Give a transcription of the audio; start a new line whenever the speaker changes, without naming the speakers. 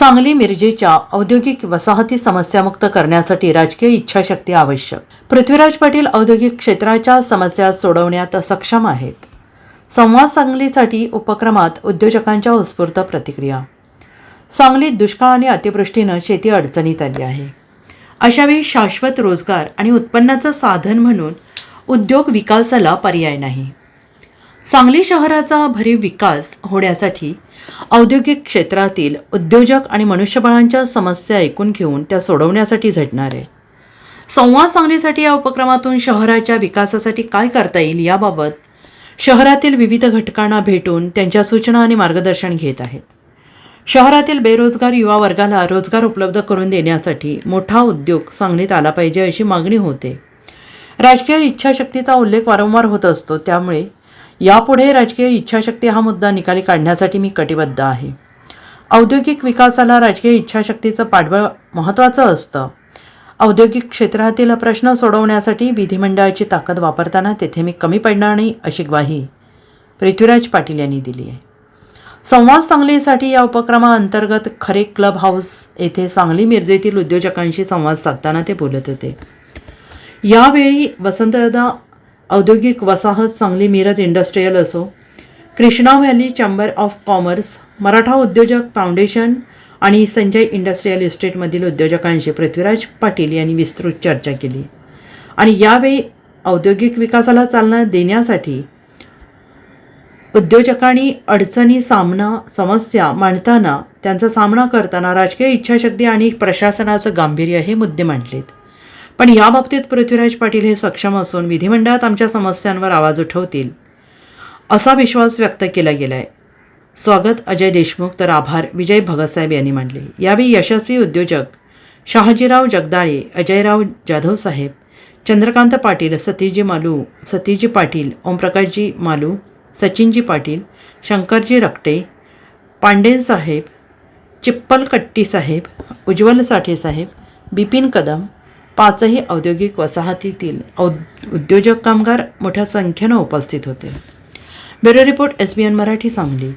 सांगली मिरजेच्या औद्योगिक वसाहती समस्यामुक्त करण्यासाठी राजकीय इच्छाशक्ती आवश्यक. पृथ्वीराज पाटील औद्योगिक क्षेत्राच्या समस्या सोडवण्यात सक्षम आहेत. संवाद सांगलीसाठी उपक्रमात उद्योजकांच्या उत्स्फूर्त प्रतिक्रिया. सांगलीत दुष्काळ आणि अतिवृष्टीनं शेती अडचणीत आली आहे. अशावेळी शाश्वत रोजगार आणि उत्पन्नाचं साधन म्हणून उद्योग विकासाला पर्याय नाही. सांगली शहराचा भरीव विकास होण्यासाठी औद्योगिक क्षेत्रातील उद्योजक आणि मनुष्यबळांच्या समस्या ऐकून घेऊन त्या सोडवण्यासाठी झटणार आहे. संवाद सांगलीसाठी या उपक्रमातून शहराच्या विकासासाठी काय करता येईल याबाबत शहरातील विविध घटकांना भेटून त्यांच्या सूचना आणि मार्गदर्शन घेत आहेत. शहरातील बेरोजगार युवा वर्गाला रोजगार उपलब्ध करून देण्यासाठी मोठा उद्योग सांगलीत आला पाहिजे अशी मागणी होते. राजकीय इच्छाशक्तीचा उल्लेख वारंवार होत असतो त्यामुळे यापुढे राजकीय इच्छाशक्ती हा मुद्दा निकाली काढण्यासाठी मी कटिबद्ध आहे. औद्योगिक विकासाला राजकीय इच्छाशक्तीचं पाठबळ महत्त्वाचं असतं. औद्योगिक क्षेत्रातील प्रश्न सोडवण्यासाठी विधिमंडळाची ताकद वापरताना तेथे मी कमी पडणार नाही अशी ग्वाही पृथ्वीराज पाटील यांनी दिली आहे. संवाद सांगलीसाठी या उपक्रमाअंतर्गत खरे क्लब हाऊस येथे सांगली मिरजेतील उद्योजकांशी संवाद साधताना ते बोलत होते. यावेळी वसंतदा औद्योगिक वसाहत सांगली मिरज इंडस्ट्रीयल असो. Krishna valley chamber of commerce Maratha उद्योजक फाउंडेशन आणि संजय इंडस्ट्रीयल इस्टेटमधील उद्योजकांशी पृथ्वीराज पाटील यांनी विस्तृत चर्चा केली. आणि यावेळी औद्योगिक विकासाला चालना देण्यासाठी उद्योजकांनी अडचणी सामना समस्या मांडताना त्यांचा सामना करताना राजकीय इच्छाशक्ती आणि प्रशासनाचं गांभीर्य हे मुद्दे मांडलेत. पण याबाबतीत पृथ्वीराज पाटील हे सक्षम असून विधिमंडळात आमच्या समस्यांवर आवाज उठवतील असा विश्वास व्यक्त केला गेला आहे स्वागत अजय देशमुख. तर आभार विजय भगतसाहेब यांनी मांडले यावेळी यशस्वी उद्योजक शहाजीराव जगदाळे अजयराव जाधव साहेब चंद्रकांत पाटील सतीजी मालू सतीजी पाटील ओमप्रकाशजी मालू सचिनजी पाटील शंकरजी रकटे पांडेन साहेब चिप्पल कट्टी साहेब उज्ज्वल साठे साहेब बिपिन कदम पाचही औद्योगिक वसाहतीतील औद उद्योजक कामगार मोठ्या संख्येनं उपस्थित होते. Bureau report S B N Marathi Sangli.